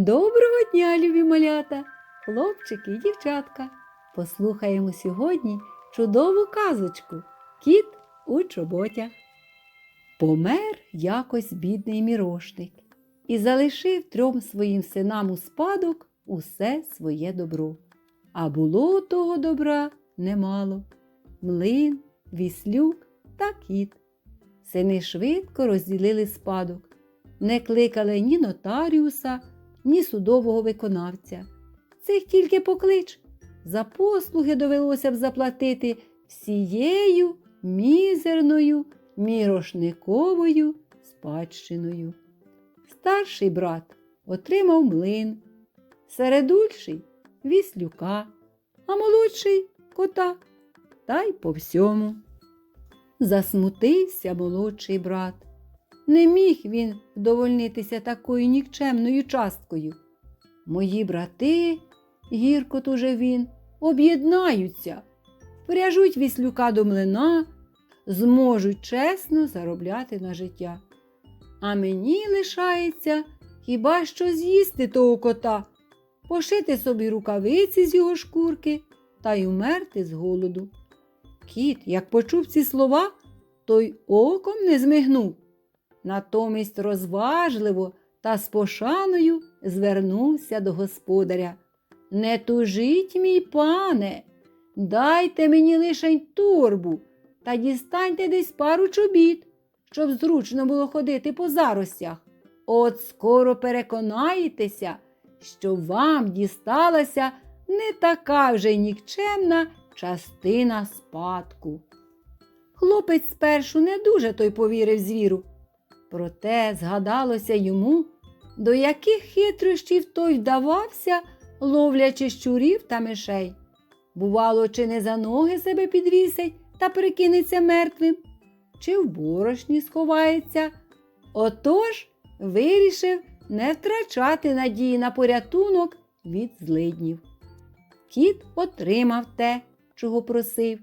Доброго дня, любі малята, хлопчики і дівчатка. Послухаємо сьогодні чудову казочку Кіт у чоботях. Помер якось бідний мірошник і залишив трьом своїм синам у спадок усе своє добро. А було того добра немало млин, віслюк та кіт. Сини швидко розділили спадок, не кликали ні нотаріуса, ні судового виконавця. Цих тільки поклич. За послуги довелося б заплатити всією мізерною мірошниковою спадщиною. Старший брат отримав млин, середульший віслюка, а молодший кота, та й по всьому. Засмутився молодший брат. Не міг він вдовольнитися такою нікчемною часткою. Мої брати, гірко туже він, об'єднаються, вряжуть віслюка до млина, зможуть чесно заробляти на життя. А мені лишається хіба що з'їсти того кота, пошити собі рукавиці з його шкурки та й умерти з голоду. Кіт, як почув ці слова, той оком не змигнув. Натомість розважливо та з пошаною звернувся до господаря. Не тужіть, мій пане, дайте мені лишень торбу та дістаньте десь пару чобіт, щоб зручно було ходити по заростях. От скоро переконаєтеся, що вам дісталася не така вже нікчемна частина спадку. Хлопець спершу не дуже той повірив звіру, проте згадалося йому, до яких хитрощів той вдавався, ловлячи щурів та мишей. Бувало, чи не за ноги себе підвісить та прикинеться мертвим, чи в борошні сховається. Отож вирішив не втрачати надії на порятунок від злиднів. Кіт отримав те, чого просив.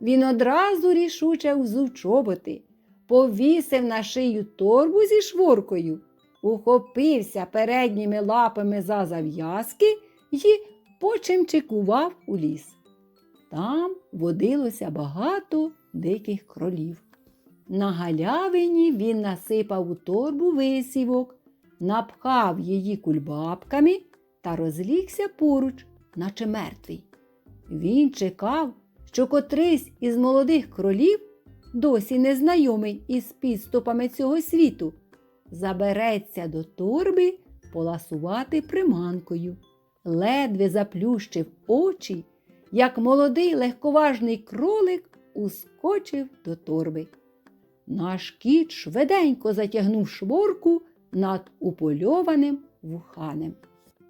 Він одразу рішуче взув чоботи, повісив на шию торбу зі шворкою, ухопився передніми лапами за зав'язки і почимчикував у ліс. Там водилося багато диких кролів. На галявині він насипав у торбу висівок, напхав її кульбабками та розлігся поруч, наче мертвий. Він чекав, що котрийсь із молодих кролів, досі незнайомий із підступами цього світу, забереться до торби поласувати приманкою, ледве заплющив очі, як молодий легковажний кролик ускочив до торби. Наш кіт швиденько затягнув шворку над упольованим вуханем.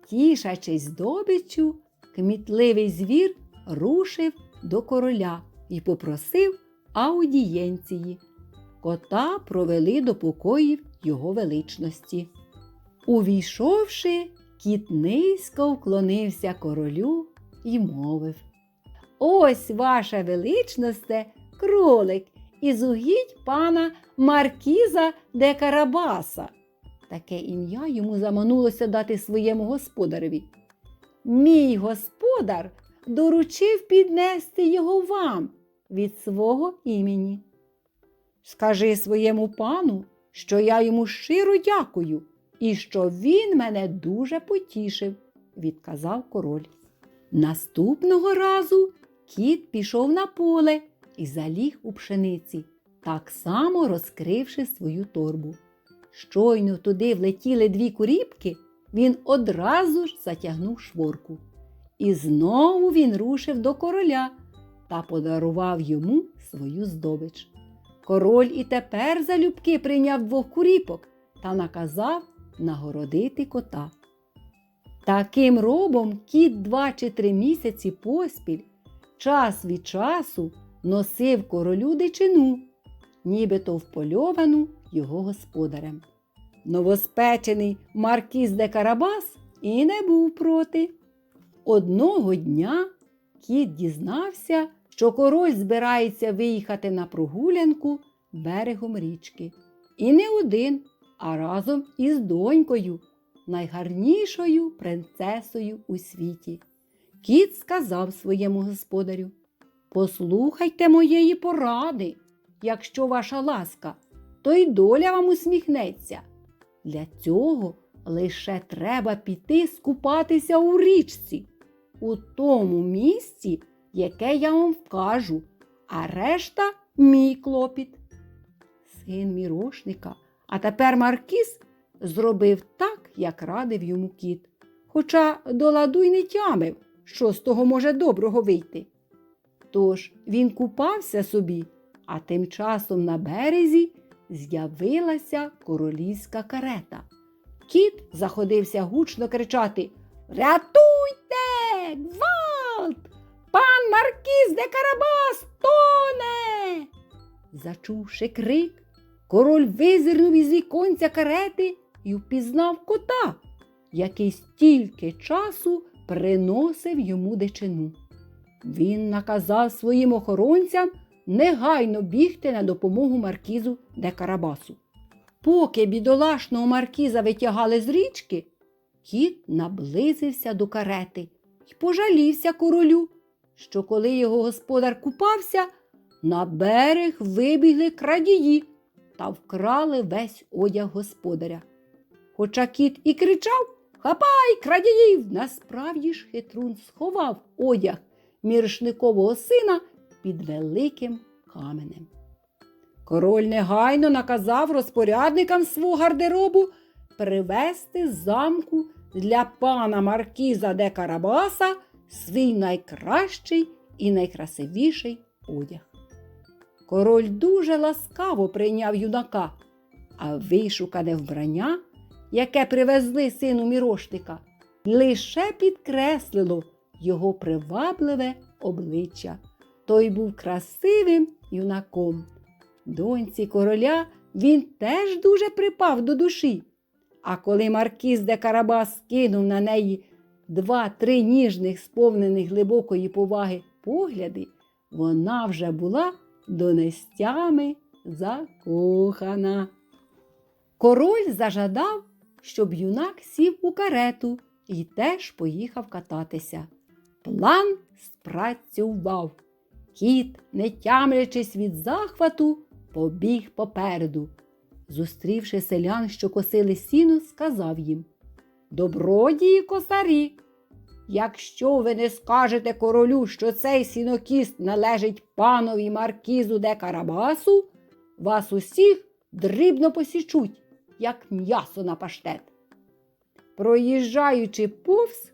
Тішачись здобиччю, кмітливий звір рушив до короля і попросив аудієнції. Кота провели до покоїв його величності. Увійшовши, кіт низько вклонився королю і мовив Ось ваша величносте, кролик, із угідь пана Маркіза де Карабаса. Таке ім'я йому заманулося дати своєму господареві. Мій господар доручив піднести його вам від свого імені. Скажи своєму пану, що я йому щиро дякую і що він мене дуже потішив, відказав король. Наступного разу кіт пішов на поле і заліг у пшениці, так само розкривши свою торбу. Щойно туди влетіли дві куріпки, він одразу ж затягнув шворку. І знову він рушив до короля та подарував йому свою здобич. Король і тепер залюбки прийняв двох куріпок та наказав нагородити кота. Таким робом кіт два чи три місяці поспіль час від часу носив королю дичину, нібито впольовану його господарем. Новоспечений маркіз де Карабас і не був проти. Одного дня кіт дізнався, що король збирається виїхати на прогулянку берегом річки. І не один, а разом із донькою. найгарнішою принцесою у світі. Кіт сказав своєму господарю Послухайте моєї поради, якщо ваша ласка, то й доля вам усміхнеться. Для цього лише треба піти скупатися у річці, у тому місці, яке я вам вкажу, а решта мій клопіт. Син мірошника, а тепер Маркіз зробив так, як радив йому кіт, хоча до ладу й не тямив, що з того може доброго вийти. Тож він купався собі, а тим часом на березі з'явилася королівська карета. Кіт заходився гучно кричати Рятуйте! Гвалт! Маркіз де Карабас тоне. Зачувши крик, король визирнув із віконця карети і впізнав кота, який стільки часу приносив йому дичину. Він наказав своїм охоронцям негайно бігти на допомогу маркізу де Карабасу. Поки бідолашного маркіза витягали з річки, кіт наблизився до карети і пожалівся королю, що коли його господар купався, на берег вибігли крадії та вкрали весь одяг господаря. Хоча кіт і кричав Хапай, крадіїв! Насправді ж хитрун сховав одяг міршникового сина під великим каменем. Король негайно наказав розпорядникам свого гардеробу привезти замку для пана Маркіза де Карабаса свій найкращий і найкрасивіший одяг. Король дуже ласкаво прийняв юнака, а вишукане вбрання, яке привезли сину мірошника, лише підкреслило його привабливе обличчя. Той був красивим юнаком. Доньці короля він теж дуже припав до душі. А коли Маркіз де Карабас кинув на неї два-три ніжних, сповнених глибокої поваги погляди, вона вже була донестями закохана. Король зажадав, щоб юнак сів у карету і теж поїхав кататися. План спрацював. Кіт, не тямлячись від захвату, побіг попереду. Зустрівши селян, що косили сіно, сказав їм Добродії косарі, якщо ви не скажете королю, що цей сінокіст належить панові маркізу де Карабасу, вас усіх дрібно посічуть, як м'ясо на паштет. Проїжджаючи повз,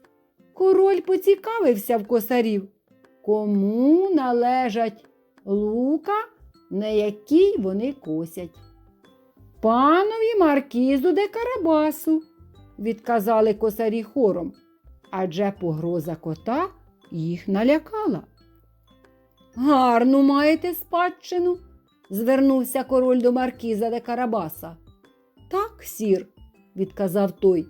король поцікавився в косарів, кому належать лука, на якій вони косять. Панові маркізу де Карабасу, відказали косарі хором, адже погроза кота їх налякала. Гарну маєте спадщину, звернувся король до маркіза де Карабаса. Так, сір, відказав той.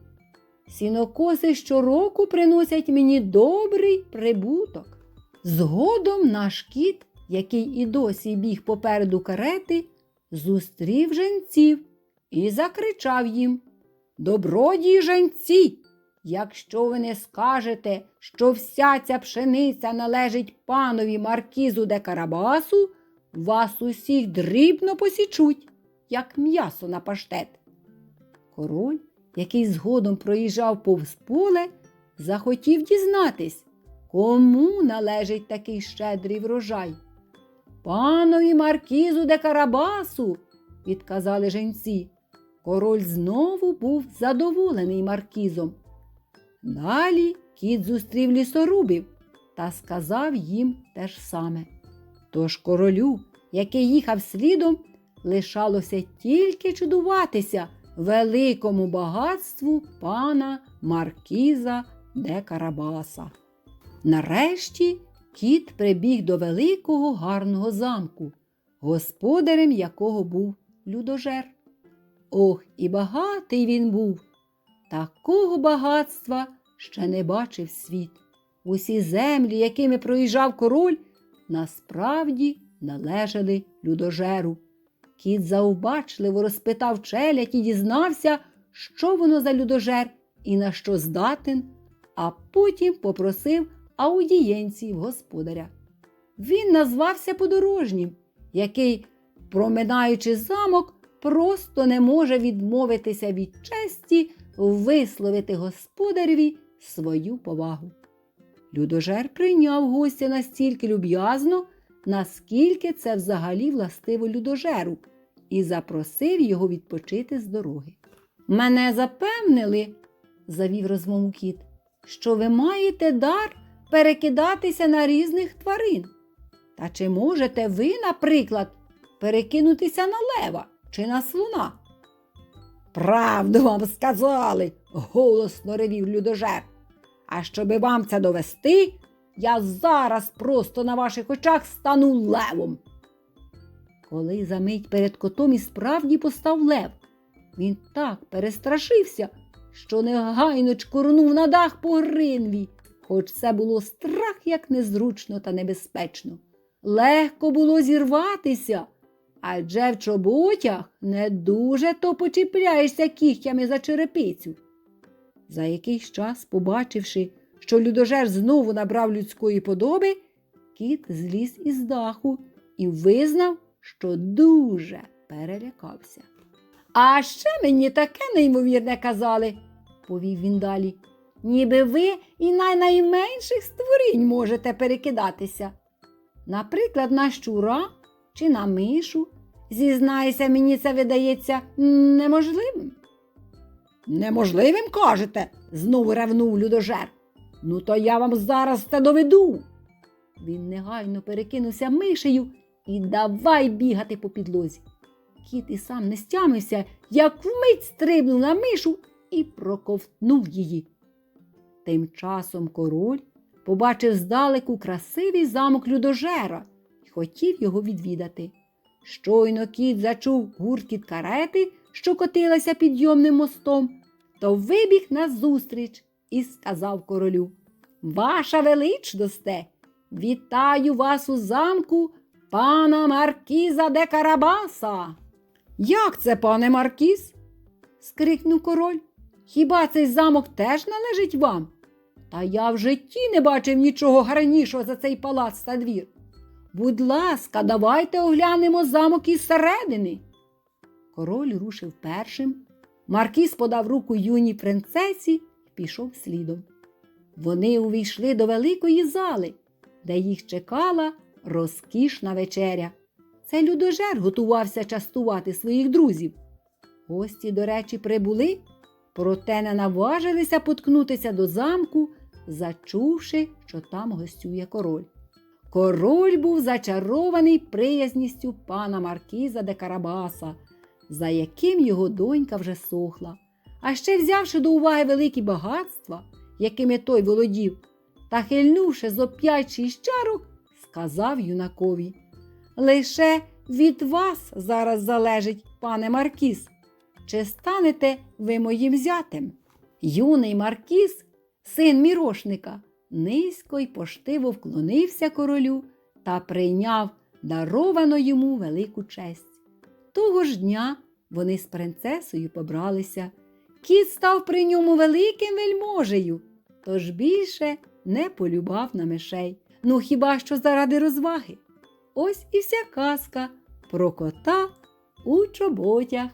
Сінокоси щороку приносять мені добрий прибуток. Згодом наш кіт, який і досі біг попереду карети, зустрів женців і закричав їм Добродії женці! Якщо ви не скажете, що вся ця пшениця належить панові маркізу де Карабасу, вас усіх дрібно посічуть, як м'ясо на паштет. Король, який згодом проїжджав повз поле, захотів дізнатись, кому належить такий щедрий врожай. Панові маркізу де Карабасу, відказали женці. Король знову був задоволений маркізом. Далі кіт зустрів лісорубів та сказав їм те ж саме. Тож королю, який їхав слідом, лишалося тільки чудуватися великому багатству пана Маркіза де Карабаса. Нарешті кіт прибіг до великого гарного замку, господарем якого був людожер. Ох, і багатий він був. Такого багатства ще не бачив світ. Усі землі, якими проїжджав король, насправді належали людожеру. Кіт заубачливо розпитав челядь і дізнався, що воно за людожер і на що здатен, а потім попросив аудієнції в господаря. Він назвався подорожнім, який, проминаючи замок, просто не може відмовитися від честі висловити господареві свою повагу. Людожер прийняв гостя настільки люб'язно, наскільки це взагалі властиво людожеру, і запросив його відпочити з дороги. Мене запевнили, завів розмову кіт, що ви маєте дар перекидатися на різних тварин. Та чи можете ви, наприклад, перекинутися на лева чи на слона? Правду вам сказали, голосно ревів людожер. А щоби вам це довести, я зараз просто на ваших очах стану левом. Коли за мить перед котом і справді постав лев, він так перестрашився, що негайно чкурнув на дах по гринві, хоч це було страх як незручно та небезпечно. Легко було зірватися, адже в чоботях не дуже то почіпляєшся кігтями за черепицю. За якийсь час, побачивши, що людожер знову набрав людської подоби, кіт зліз із даху і визнав, що дуже перелякався. А ще мені таке неймовірне казали, повів він далі. Ніби ви і на найменших створінь можете перекидатися. Наприклад, на щура чи на мишу. Зізнайся, мені це видається неможливим. Неможливим, кажете, знову ревнув людожер. Ну, то я вам зараз це доведу. Він негайно перекинувся мишею і давай бігати по підлозі. Кіт і сам не стямився, як вмить стрибнув на мишу і проковтнув її. Тим часом король побачив здалеку красивий замок людожера хотів його відвідати. Щойно кіт зачув гуркіт карети, що котилася підйомним мостом, то вибіг назустріч і сказав королю Ваша величносте, вітаю вас у замку пана Маркіза де Карабаса. Як це, пане Маркіз? скрикнув король. Хіба цей замок теж належить вам? Та я в житті не бачив нічого гарнішого за цей палац та двір. Будь ласка, давайте оглянемо замок із середини. Король рушив першим. Маркіз подав руку юній принцесі і пішов слідом. Вони увійшли до великої зали, де їх чекала розкішна вечеря. Це людожер готувався частувати своїх друзів. Гості, до речі, прибули, проте не наважилися поткнутися до замку, зачувши, що там гостює король. Король був зачарований приязністю пана Маркіза де Карабаса, за яким його донька вже сохла. А ще взявши до уваги великі багатства, якими той володів, та хильнувши зо п'ять-шість чарок, сказав юнакові. Лише від вас зараз залежить, пане Маркіз, чи станете ви моїм зятем? Юний Маркіз, син мірошника, низько й поштиво вклонився королю та прийняв даровану йому велику честь. Того ж дня вони з принцесою побралися. Кіт став при ньому великим вельможею, тож більше не полюбав на мишей. Ну хіба що заради розваги? Ось і вся казка про кота у чоботях.